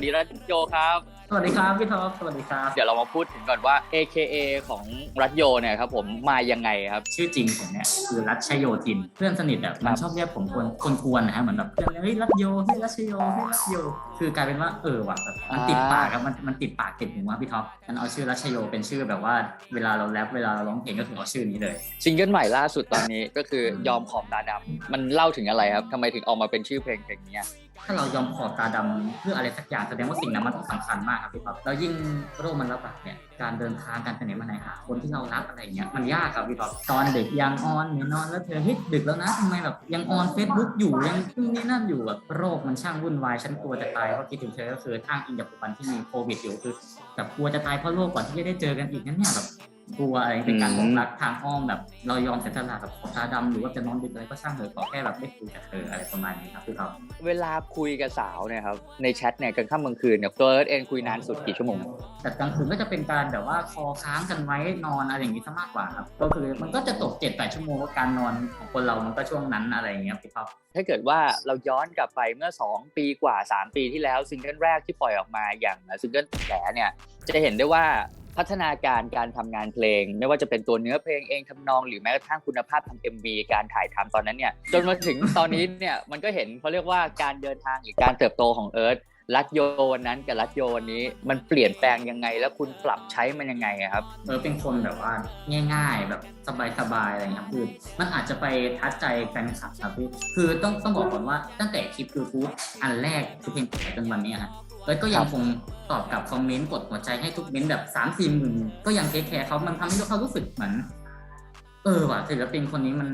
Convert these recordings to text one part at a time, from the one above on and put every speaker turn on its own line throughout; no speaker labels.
วัสดีรัชโจครับ
สวัสดีครับพี่ท็อปสวัสดีครับ
เดี๋ยวเรามาพูดถึงก่อนว่า AKA ของรัชโยเนี่ยครับผมมายังไงครับ
ชื่อจริงผมเนี่ยคือรัชชโยธิน เพื่อนสนิทแบบมันชอบเรียกผมคนคนกวนนะฮะเหมือนแบบเพื่อนเฮ้ยรัชโยเฮ้ยรัชโยเฮ้ยรัชโย คือกลายเป็นว่าเออว่ะแบบมันติดปากครับมันมันติดปากติดหูว่าพี่ท็อปมันเอาชื่อรัชโยเป็นชื่อแบบว่าเวลาเราแรปเวลาเราร้องเพลงก็คือเอาชื่อนี้เลย
ซิงเกิลใหม่ล่าสุดตอนนี้ก็คือยอมขอบตาดำมันเล่าถึงอะไรครับทำไมถึงออกมาเป็นชื่อเพลงเพลงเนี้ย
ถ้าเรายอมขอบตาดำเพื่ออะไรสักอย่างแสดงว่าสิ่งนั้นมันต้องสำคัญมากครับพี่ท็อปแล้วยิ่งโรคมันระบาดเนี่ยการเดินทางการไปไหนมาไหนหาคนที่เรารักอะไรเงี้ยมันยากครับพี่ท็อปตอนเด็กยังออนไม่นอนแล้วเธอเฮ้ยดึกแล้วนะทำไมแบบยังออนเฟซบุ๊กอยู่ยังนู่นนี่นั่นอยู่แบบโรคมันช่างวุ่นวายฉันกลัวจะตายเพราะคิดถึงเธอก็คืออ้างอิงกับปัจจุบันที่มีโควิดอยู่คือแบบกลัวจะตายเพราะโรคก่อนที่จะได้เจอกันอีกนั่นเนี่ยแบบ กลัวอะไรเป็นการบอกรักทางอ้อมแบบ เรายอมเสียสละแบบขอตาดำหรือว่าจะนอนดึกอะไรก็ช่างเถอะขอแค่แบบได้คุยกับเธออะไรประมาณนี้ครับพี่ท็อป
เวลาคุยกับสาวเนี่ยครับในแชทเนี่ยกลางค่ำกลางคืนเนี่ยตัวเอิร์ธเองคุยนานสุดกี่ชั่วโมง
แต่กลางคืนก็จะเป็นการแบบว่าคอค้างกันไว้นอนอะไรอย่างนี้ซะมากกว่าครับก็คือมันก็จะตกเจ็ดแปดชั่วโมงว่าการนอนของคนเรามันก็ช่วงนั้นอะไรอย่างเงี้ยพี่ท็อป
ถ้าเกิดว่าเราย้อนกลับไปเมื่อ 2 ปีกว่า 3 ปีที่แล้วซิงเกิลแรกที่ปล่อยออกมาอย่างซิงเกิลแผลเนี่ยจะเห็นได้ว่า พัฒนาการการทำงานเพลง ไม่ว่าจะเป็นตัวเนื้อเพลงเองทำนอง หรือแม้กระทั่งคุณภาพทำ MV การถ่ายทำตอนนั้นเนี่ยจนมาถึงตอนนี้เนี่ยมันก็เห็นเขาเรียกว่าการเดินทางหรือการเติบโตของเอิร์ธรัตโยนนั้นกับรัตโยนนี้มันเปลี่ยนแปลงยังไง แล้วคุณปรับใช้มันยังไงครับ
เออเป็นคนแบบว่าง่าย ๆ แบบสบายๆอะไรเงี้ยคือมันอาจจะไปทัดใจแฟนคลับครับพี่คือต้องต้องบอกก่อนว่าตั้งแต่คลิปยูทูบอันแรกคือเพลงแต่จนวันนี้ยฮะ เอิร์ธก็ยังคงตอบกับคอมเมนต์กดหัวใจให้ทุกเมนต์แบบสามสี่หมื่นก็ยังเทคแคร์เขามันทำให้เขารู้สึกเหมือน เออว่ะศิลปินคนนี้มัน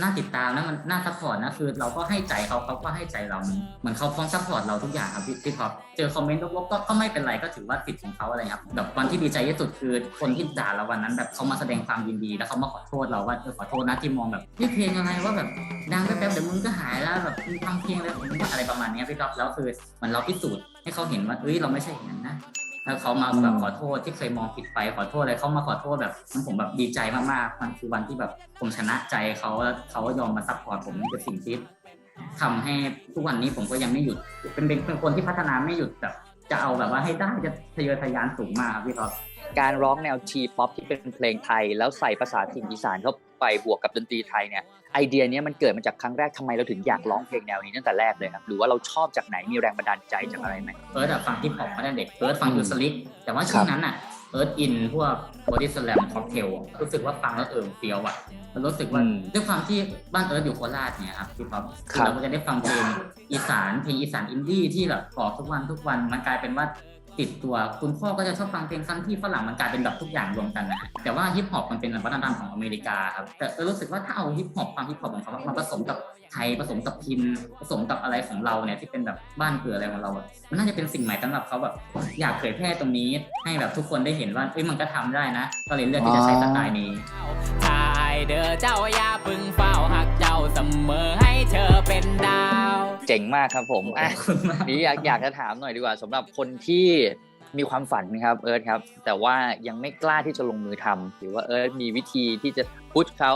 น่าติดตามนะมันน่าซัพพอร์ตนะคือ เราก็ให้ใจเขาเขาก็ให้ใจเราเหมือนเขาพร้อมซัพพอร์ตเราทุกอย่างครับพี่พี่ท็อปเจอคอมเมนต์ลบๆก็ก็ไม่เป็นไรก็ถือว่าสิทธิ์ของเขาอะไรครับแบบวันที่ดีใจที่สุดคือคนที่ด่าเราวันนั้น แบบเขามาแสดงความยินดี แล้วเขามาขอโทษเราว่าเออขอโทษนะที่มองแบบนี่เพลงอะไรว่าแบบดังแป๊บๆเดี๋ยวมึงก็หายแล้วแบบมึงฟังเพลงแล้วอะไรประมาณนี้พี่ท็อปแล้วคือเหมันเราพิสูจน์ ให้เขาเห็นว่าเอ้ยเราไม่ใช่อย่างนั้นนะแล้วเขามาแบบขอโทษที่เคยมองผิดไปขอโทษอะไรเขามาขอโทษแบบมันผมแบบดีใจมากๆมันคือวันที่แบบผมชนะใจเขาแล้วเขายอมมาซัพพอร์ตผมนี่คือสิ่งที่ทำให้ทุกวันนี้ผมก็ยังไม่หยุดเป็นเป็นเป็นคนที่พัฒนาไม่หยุดแบบจะเอาแบบว่าให้ได้จะทะเยอทะยานสูงมากครับพี่ท็อป
การร้องแนวทีป๊อปที่เป็นเพลงไทย แล้วใส่ภาษาถิ่นอีสานเข้า ไปบวกกับดนตรีไทยเนี่ยไอเดียเนี้ยมันเกิดมาจากครั้งแรกทำไมเราถึงอยากร้องเพลงแนวนี้ตั้งแต่แรกเลยครับหรือว่าเราชอบจากไหนมีแรงบันดาลใจจากอะไรไหม
เอิร์ธอะฟังฮิปฮอปมาตั้งแต่เด็กเอิร์ธฟังยูสลิกแต่ว่าช่วงนั้นอะเอิร์ธอินพวกบอดี้สแลมค็อกเทลรู้สึกว่าฟังแล้วเอิมเฟียวอะมันรู้สึกว่า
อืม
ด้วยความที่บ้านเอิร์ธอยู่โคราชเนี่ยครับพี่ป๊อป
ครับ
เราก็จะได้ฟังเพลงอีสานเพลงอีสานอินดี้ที่แบบออกทุกวันทุกวันมันกลายเป็นว่า ติดตัวคุณพ่อก็จะชอบฟังเพลงคันที่ฝรั่งมันกลายเป็นแบบทุกอย่างรวมกันนะแต่ว่าฮิปฮอปมันเป็นวัฒนธรรมของอเมริกาครับแต่รู้สึกว่าถ้าเอาฮิปฮอปความฮิปฮอปของเขามาผสมกับไทยผสมกับพินผสมกับอะไรของเราเนี่ยที่เป็นแบบบ้านเกิดอะไรของเราอะมันน่าจะเป็นสิ่งใหม่สำหรับเขาแบบอยากเผยแพร่ตรงนี้ให้แบบทุกคนได้เห็นว่าเอ้ยมันก็ทำได้นะ ก็เลยเลือกที่จะใช้สไตล์นี้
ทายเด้อเจ้าอย่าพึงเฝ้าหักเจ้าเสมอให้
เจ๋งมากครับผมอะ
ขอบคุณมาก
นี่อยากอยากจะถามหน่อยดีกว่าสำหรับคนที่มีความฝันนะครับเอิร์ธครับ แต่ว่ายังไม่กล้าที่จะลงมือทำหรือว่าเอิร์ธมีวิธีที่จะพุชเขา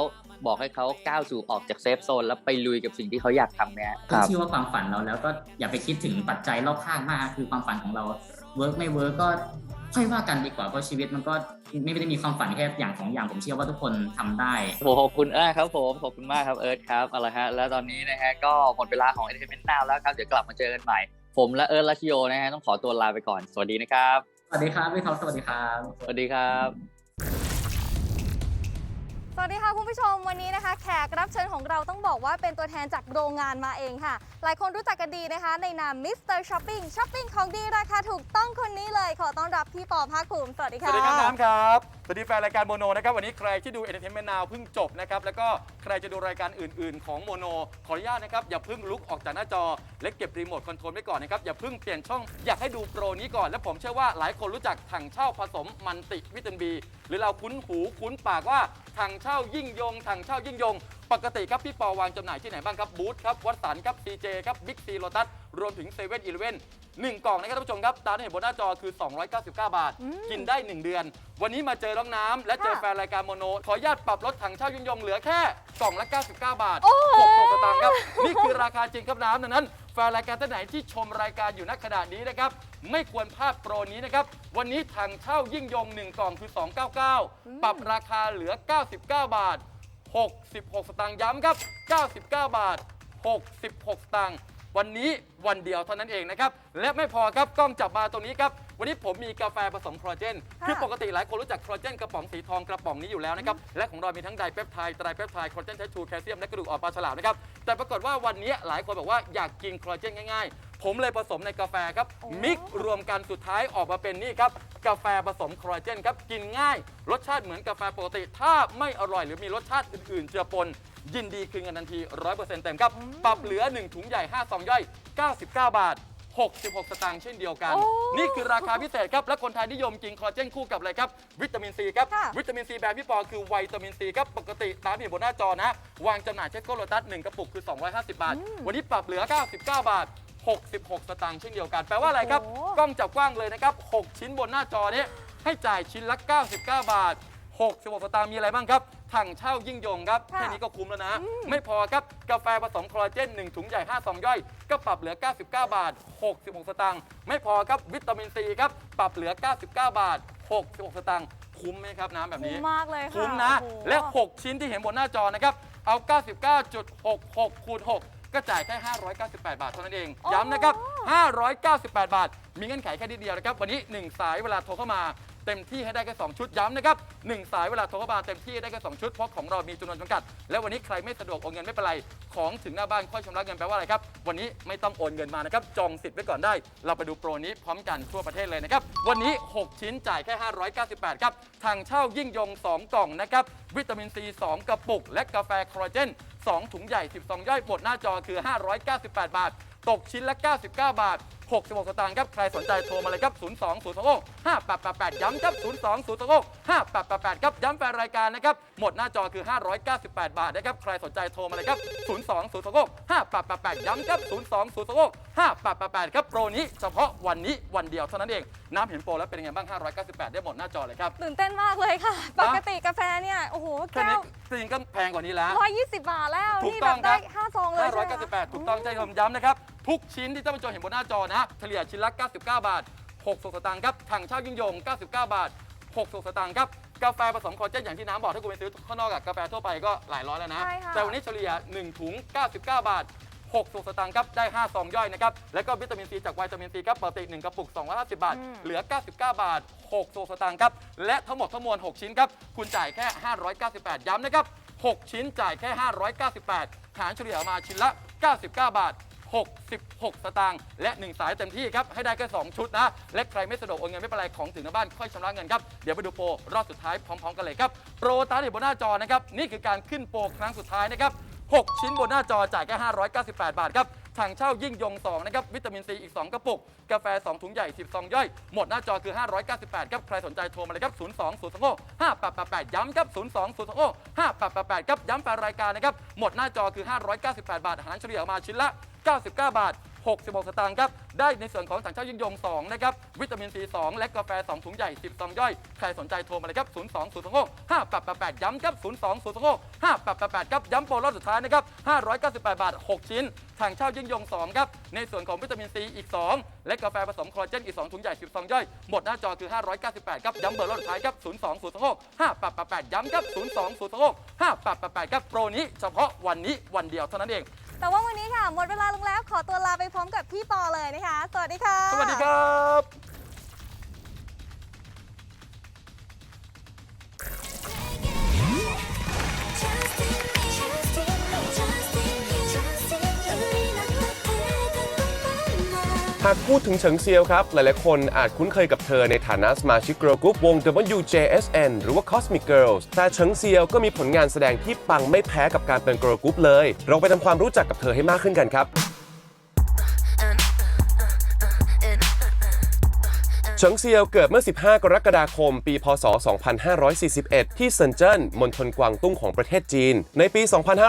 บอกให้เขาก้าวสู่ออกจากเซฟโซนแล้วไปลุยกับสิ่งที่เขาอยากทำเนี่ย
ก็ชื่อว่าความฝันเราแล้วก็อย่าไปคิดถึงปัจจัยรอบข้างมาก คือความฝันของเราเวิร์กไม่เวิร์กก็ ค่อยว่ากันดีกว่าเพราะชีวิตมันก็ไม่ได้มีความฝันแค่อย่างสองอย่างผมเชื่อว่าทุกคนทำได้
โอ้โหขอบคุณเอิร์ธครับผมขอบคุณมากครับเอิร์ธครับเอาละฮะแล้วตอนนี้นะฮะก็หมดเวลาของ Entertainment Now แล้วครับเดี๋ยวกลับมาเจอกันใหม่ ผมและเอิร์ธลัชโยนะฮะต้องขอตัวลาไปก่อนสวัสดีนะครับ
สวัสดีครับพี่ท็อปสวัสดีครับ
สวัสดีครับ
ส วัสดีค่ะคุณผู้ชมวันนี้นะคะ แขกรับเชิญของเราต้องบอกว่าเป็นตัวแทนจากโรงงานมาเองค่ะ หลายคนรู้จักกันดีนะคะ ในนามมิสเตอร์ช้อปปิ้งช้อปปิ้งของดีราคาถูกต้องคนนี้เลย ขอต้อนรับพี่ปอภาคภูมิ สวัสดี
ส
ค่ะ
วัสดีครับน้ำครับ สวัสดีแฟนรายการโมโนนะครับ วันนี้ใครที่ดู Entertainment Now เพิ่งจบนะครับ แล้วก็ใครจะดูรายการอื่น ๆ ของโมโน ขออนุญาตนะครับ อย่าเพิ่งลุกออกจากหน้าจอ และเก็บรีโมทคอนโทรลไว้ก่อนนะครับ อย่าเพิ่งเปลี่ยนช่อง อยากให้ดูโปรนี้ก่อน และผมเชื่อว่าหลายคนรู้จักถังเช่าผสมมันติวิตามินบี หรือเราคุ้นหูคุ้นปากว่าถังเช่ายิ่งยงถังเช่ายิ่งยง ปกติครับพี่ปอวางจำหน่ายที่ไหนบ้างครับบูธครับวัดสันครับ CJ ครับบิ๊กซีโลตัสรวมถึงเซเว่นอีเลเว่นหนึ่งกล่องนะครับท่านผู้ชมครับตามที่เห็นบนหน้าจอคือ 299 บาท
อืม
กินได้ 1 เดือน วันนี้มาเจอน้องน้ำและเจอ
ค่ะ
แฟนรายการโมโน ขออนุญาตปรับลดถังเช่ายุ่งยงเหลือแค่กล่องละ 99 บาท
โอ้โห
6สตางค์ครับนี่คือราคาจริงครับน้ำดังนั้นแฟนรายการท่านไหนที่ชมรายการอยู่ณขณะนี้นะครับไม่ควรพลาดโปรนี้นะครับวันนี้ถังเช่ายิ่งยง 1 กล่องคือ 299 ปรับราคาเหลือ 99 บาท 66 สตางค์ย้ำครับ 99 บาท 66 สตางค์ วันนี้วันเดียวเท่านั้นเองนะครับ และไม่พอครับกล้องจับมาตรงนี้ครับ วันนี้ผมมีกาแฟผสมคอลลาเจน
ค่ะ
คือปกติหลายคนรู้จักคอลลาเจนกระป๋องสีทองกระป๋องนี้อยู่แล้วนะครับ และของเรามีทั้งไดเปปไทด์ไตรเปปไทด์คอลลาเจนใช้ชูแคลเซียมและกระดูกอ่อนปลาฉลามนะครับ แต่ปรากฏว่าวันนี้หลายคนบอกว่าอยากกินคอลลาเจนง่ายๆ ผมเลยผสมในกาแฟครับ
โอ้
มิกซ์รวมกันสุดท้ายออกมาเป็นนี่ครับ กาแฟผสมคอลลาเจนครับ กินง่าย รสชาติเหมือนกาแฟปกติ ถ้าไม่อร่อยหรือมีรสชาติอื่นๆเจือปน ยินดีคืนเงินทันที 100%เต็มครับ ปรับเหลือ 1 ถุงใหญ่ 5 ซองย่อย 99 บาท 66 สตางค์เช่นเดียวกัน
โอ้
นี่คือราคาพิเศษครับ และคนไทยนิยมกินคอลลาเจนคู่กับอะไรครับ วิตามินซีครับ
ค่ะ
วิตามินซีแบบพี่ปอคือวิตามินซีครับ ปกติตามที่เห็นบนหน้าจอนะ วางจำหน่ายเช็คโกโลตัส1กระปุกคือ 250 บาท วันนี้ปรับเหลือ 99 บาท 66 สตางค์เช่นเดียวกัน แปลว่าอะไรครับ
โอ้โห
กล้องจับกว้างเลยนะครับ 6 ชิ้นบนหน้าจอนี้ให้จ่ายชิ้นละ 99 บาท 66 สตางค์มีอะไรบ้างครับถังเช่ายิ่งยงครับ
ค่ะ
แค่นี้ก็คุ้มแล้วนะ ไม่พอครับ กาแฟผสมคอลลาเจน 1 ถุงใหญ่ 5 ซองย่อย ก็ปรับเหลือ 99 บาท 66 สตางค์ไม่พอครับวิตามินซีครับ ปรับเหลือ 99 บาท 66 สตางค์คุ้มไหมครับน้ำแบบ
คุ้
นี้
มมากเลยค่ะ
คุ้มนะ
โอ้โห
และ 6 ชิ้นที่เห็นบนหน้าจอนะครับเอา 99.66คูณ6 ก็จ่ายแค่ 598 บาทเท่านั้นเอง ย้ำนะครับ 598 บาท มีเงื่อนไขแค่นิดเดียวนะครับ วันนี้ 1 สายเวลาโทรเข้ามาเต็มที่ให้ได้แค่2ชุดย้ำนะครับ1สายเวลาโทรเข้ามาเต็มที่ให้ได้แค่2ชุดเพราะของเรามีจำนวนจำกัด และวันนี้ใครไม่สะดวกโอนเงินไม่เป็นไรของถึงหน้าบ้านค่อยชำระเงินแปลว่าอะไรครับวันนี้ไม่ต้องโอนเงินมานะครับจองสิทธิ์ไว้ก่อนได้ เราไปดูโปรนี้พร้อมกันทั่วประเทศเลยนะครับวันนี้ 6 ชิ้นจ่ายแค่ 598 ครับทางเช่ายิ่งยง 2 กล่องนะครับวิตามินซี 2 กระปุก และกาแฟคอลลาเจน 2 ถุงใหญ่ 12 ย่อยหมดหน้าจอคือ 598 บาท ตกชิ้นละ 99 บาท 66 สตางค์ครับ ใครสนใจโทรมาเลยครับ 02 0 2 6 5888 ย้ำครับ 02 0 2 6 5888 ครับ ย้ำแฟนรายการนะครับ หมดหน้าจอคือ 598 บาทนะครับ ใครสนใจโทรมาเลยครับ 02 0 2 6 5888 ย้ำครับ 02 0 2 6 5888 ครับ โปรนี้เฉพาะวันนี้วันเดียวเท่านั้นเอง น้ำเห็นโปรแล้วเป็นยังไงบ้าง 598 ได้หมดหน้าจอเลยครับ
ตื่นเต้นมากเลยค่ะ ปกติกาแฟเนี่ย โอ้โห
แค่
แก้
นี้
ว
จริงๆก็แพงกว่านี้แล้ว
120 บาทแล้ว
ถูก
นี่
ต้
แบ
อง
บได้
ครับ
5ซองเลยใช่ไหมคะ
598 ถูกต้องใจผมย้ำนะครับ ทุกชิ้นที่ท่านผู้ชมเห็นบนหน้าจอนะฮะเฉลี่ยชิ้นละ 99 บาท60สตางค์ครับถังเช่ายิ่งยง 99 บาท60สตางค์ครับกาแฟผสมคอลลาเจนอย่างที่น้ำบอกถ้าคุณไปซื้อข้างนอกอะกาแฟทั่วไปก็หลายร้อยแล้วนะ
ใช่ค่ะ
แต่วันนี้เฉลี่ย 1 ถุง 99 บาท60สตางค์ครับได้ 5 ซองย่อยนะครับ แล้วก็วิตามินซีจากวิตามินซีครับปกติ 1 กระปุก 250 บาท
อืม
เหลือ 99 บาท60สตางค์ครับ และทั้งหมดทั้งมวล 6 ชิ้นครับ คุณจ่ายแค่ 598 ย้ำนะครับ 6 ชิ้นจ่ายแค่ 598 หารเฉลี่ยออกมาชิ้นละ 99 บาท 66 สตางค์และ 1 สายเต็มที่ครับ ให้ได้แค่2ชุดนะ และใครไม่สะดวกโอนเงินไม่เป็นไรของถึงหน้าบ้านค่อยชำระเงินครับ เดี๋ยวไปดูโปรรอบสุดท้ายพร้อม ๆ กันเลยครับ โปรตามที่บนหน้าจอนะครับ นี่คือการขึ้นโปรครั้งสุดท้ายนะครับ 6 ชิ้นบนหน้าจอจ่ายแค่ 598 บาทครับถังเช่ายิ่งยง 2 นะครับ วิตามินซีอีก 2 กระปุก กาแฟ 2 ถุงใหญ่ 10 ซองย่อย หมดหน้าจอคือ 598 ครับ ใครสนใจโทรมาเลยครับ 02 0 2 6 5888 ย้ำครับ 02 0 2 6 5888 ครับ ย้ำแฟนรายการนะครับ หมดหน้าจอคือ 598 บาท หารเฉลี่ยออกมาชิ้นละ 99 บาท 66 สตางค์ครับ ได้ในส่วนของถังเช่ายิ่งยง 2 นะครับ วิตามินซี 2 และกาแฟ 2 ถุงใหญ่ 10 ซองย่อย ใครสนใจโทรมาเลยครับ 02 0 2 6 5888 ย้ำครับ 02 0 2 6 5888 ครับ ย้ำโปรรอบสุดท้ายนะครับ 598 บาท 6 ชิ้นถังเช่ายิ่งยง 2 ครับ ในส่วนของวิตามินซีอีก 2 และกาแฟผสมคอลลาเจนอีก 2 ถุงใหญ่ 10 ซองย่อย หมดหน้าจอคือ 598 ครับ ย้ำเบอร์รอบสุดท้ายครับ 02 0 2 6 5888 ย้ำครับ 02 0 2 6 5888 ครับ โปรนี้เฉพาะวันนี้วันเดียวเท่านั้นเอง
แต่ว่าวันนี้ค่ะหมดเวลาลงแล้วขอตัวลาไปพร้อมกับพี่ปอเลยนะคะ สวัสดีค่ะ
สวัสดีครับ
หากพูดถึงเฉิงเซียวครับ หลายๆ คนอาจคุ้นเคยกับเธอในฐานะสมาชิกเกิร์ลกรุ๊ปวง WJSN หรือว่า Cosmic Girls แต่เฉิงเซียวก็มีผลงานแสดงที่ปังไม่แพ้กับการเป็นเกิร์ลกรุ๊ปเลย เราไปทำความรู้จักกับเธอให้มากขึ้นกันครับ เฉิงเซียวเกิดเมื่อ 15 กรกฎาคม ปี พศ 2541 ที่เซินเจิ้น มณฑลกวางตุ้งของประเทศจีน ในปี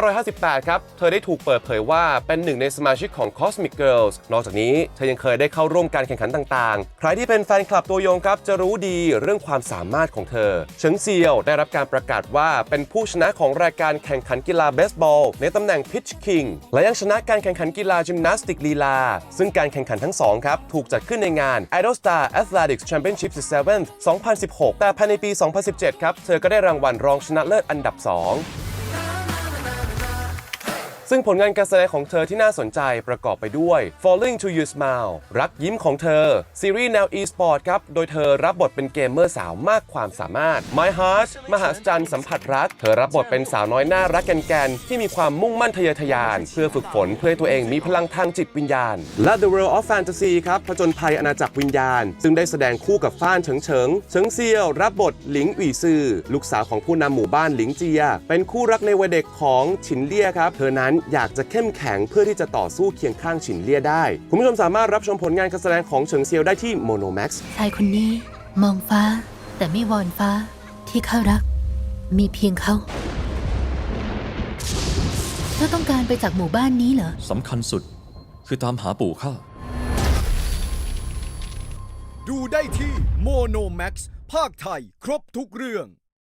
2558 ครับ เธอได้ถูกเปิดเผยว่าเป็นหนึ่งในสมาชิกของ Cosmic Girls นอกจากนี้ เธอยังเคยได้เข้าร่วมการแข่งขันต่างๆ ใครที่เป็นแฟนคลับตัวยงครับ จะรู้ดีเรื่องความสามารถของเธอ เฉิงเซียวได้รับการประกาศว่าเป็นผู้ชนะของรายการแข่งขันกีฬาเบสบอล ในตำแหน่ง Pitch King และยังชนะการแข่งขันกีฬาจิมนาสติกลีลา ซึ่งการแข่งขันทั้งสองครับถูกจัดขึ้นในงาน Idol Star Athletics a d i c s Championship 7 2016 แต่ภายในปี 2017 ครับ เธอก็ได้รางวัลรองชนะเลิศอันดับ 2 ซึ่งผลงานการแสดงของเธอที่น่าสนใจประกอบไปด้วย Falling to Your Smile รักยิ้มของเธอ ซีรีส์แนว e-sport ครับ โดยเธอรับบทเป็นเกมเมอร์สาวมากความสามารถ My Heart มหาจันสัมผัสรัก เธอรับบทเป็นสาวน้อยน่ารักแกนๆที่มีความมุ่งมั่นทะเยอทะยาน เพื่อฝึกฝนเพื่อให้ตัวเองมีพลังทางจิตวิญญาณ และ The World of Fantasy ครับผจญภัยอาณาจักรวิญญาณ ซึ่งได้แสดงคู่กับฟ้านเฉิงเฉิงเฉิงเซียวรับบทหลิงอี่ซือลูกสาวของผู้นำหมู่บ้านหลิงเจีย เป็นคู่รักในวัยเด็กของฉินเลี่ยครับ เธอนั้นอยากจะเข้มแข็งเพื่อที่จะต่อสู้เคียงข้างฉินเลี่ยได้ คุณผู้ชมสามารถรับชมผลงานการแสดงของเฉิงเซียวได้ที่ Monomax
ชายคนนี้มองฟ้า แต่ไม่วอนฟ้าที่เขารัก มีเพียงเขาเจ้าต้องการไปจากหมู่บ้านนี้เหรอ
สำคัญสุด คือตามหาปู่ข้า
ดูได้ที่โมโนแม็กซ์ภาคไทย ครบทุกเรื่อง